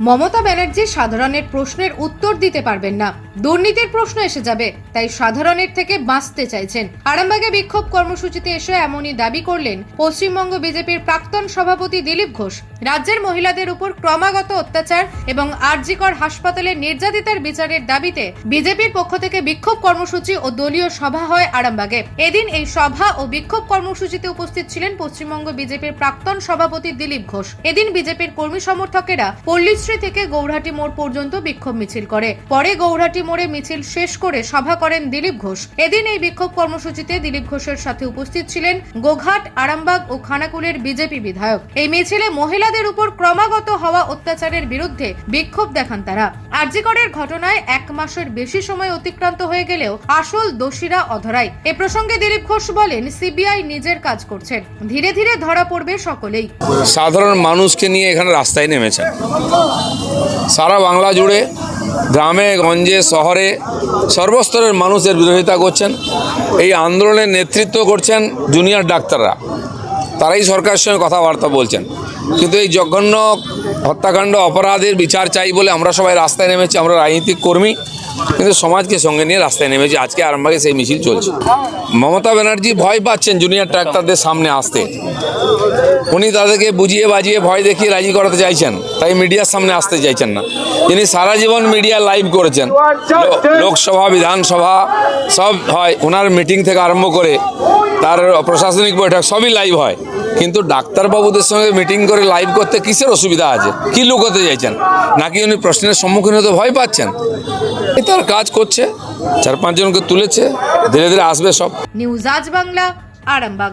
মমতা ব্যানার্জি সাধারণের প্রশ্নের উত্তর দিতে পারবেন না। দুর্নীতির প্রশ্ন এসে যাবে, তাই সাধারণের থেকে বাঁচতে চাইছেন। আরামবাগে বিক্ষোভ কর্মসূচিতে এসে এমনই দাবি করলেন পশ্চিমবঙ্গ বিজেপির প্রাক্তন সভাপতি দিলীপ ঘোষ। রাজ্যের মহিলাদের উপর ক্রমাগত অত্যাচার এবং আরজিকর হাসপাতালে নির্যাতিতার বিচারের দাবিতে বিজেপির পক্ষ থেকে বিক্ষোভ কর্মসূচি ও দলীয় সভা হয় আরামবাগে। এদিন এই সভা ও বিক্ষোভ কর্মসূচিতে উপস্থিত ছিলেন পশ্চিমবঙ্গ বিজেপির প্রাক্তন সভাপতি দিলীপ ঘোষ। এদিন বিজেপির কর্মী সমর্থকেরা পল্লীশ্রী থেকে গৌরহাটি মোড় পর্যন্ত বিক্ষোভ মিছিল করে। পরে গৌরহাটি মোড়ে মিছিল শেষ করে সভা করেন দিলীপ ঘোষ। এদিন এই বিক্ষোভ কর্মসূচিতে দিলীপ ঘোষের সাথে উপস্থিত ছিলেন গোঘাট, আরামবাগ ও খানাকুলের বিজেপি বিধায়ক। এই মিছিলে মহিলাদের উপর ক্রমাগত হওয়া অত্যাচারের বিরুদ্ধে বিক্ষোভ দেখান তারা। আরজিকরের ঘটনায় এক মাসের বেশি সময় অতিক্রান্ত হয়ে গেলেও আসল দোষীরা অধরাই। এ প্রসঙ্গে দিলীপ ঘোষ বলেন, সিবিআই নিজের কাজ করছেন। ধীরে ধীরে ধরা পড়বে সকলেই। সাধারণ মানুষকে নিয়ে এখানে রাস্তায় নেমেছেন। সারা বাংলা জুড়ে, গ্রামে, গঞ্জে, শহরে সর্বস্তরের মানুষের বিরোধিতা করছেন। এই আন্দোলনের নেতৃত্ব করছেন জুনিয়র ডাক্তাররা। তারাই সরকারের সঙ্গে কথাবার্তা বলছেন। কিন্তু এই জঘন্য হত্যাকাণ্ড, অপরাধের বিচার চাই বলে আমরা সবাই রাস্তায় নেমেছি, আমরা রাজনৈতিক কর্মী, কিন্তু সমাজকে সঙ্গে নিয়ে রাস্তায় নেমেছি, আজকে আরামবাগে সেই মিছিল চলছে। মমতা ব্যানার্জি ভয় পাচ্ছেন জুনিয়র ডাক্তারদের সামনে আসতে। উনি তাদেরকে বুঝিয়ে বাজিয়ে ভয় দেখিয়ে রাজি করাতে চাইছেন, তাই মিডিয়ার সামনে আসতে চাইছেন না। তিনি সারা জীবন মিডিয়া লাইভ করেছেন। লোকসভা, বিধানসভা, সব হয়। ওনার মিটিং থেকে আরম্ভ করে তার প্রশাসনিক বৈঠক সবই লাইভ হয়। কিন্তু ডাক্তারবাবুদের সঙ্গে মিটিং করে লাইভ করতে কিসের অসুবিধা আছে? কি লুকোতে চাইছেন? নাকি উনি প্রশ্নের সম্মুখীন হতে ভয় পাচ্ছেন? এ তার কাজ করছে। চার পাঁচজনকে তুলেছে। ধীরে ধীরে আসবে সব। নিউজ আজ বাংলা, আরামবাগ।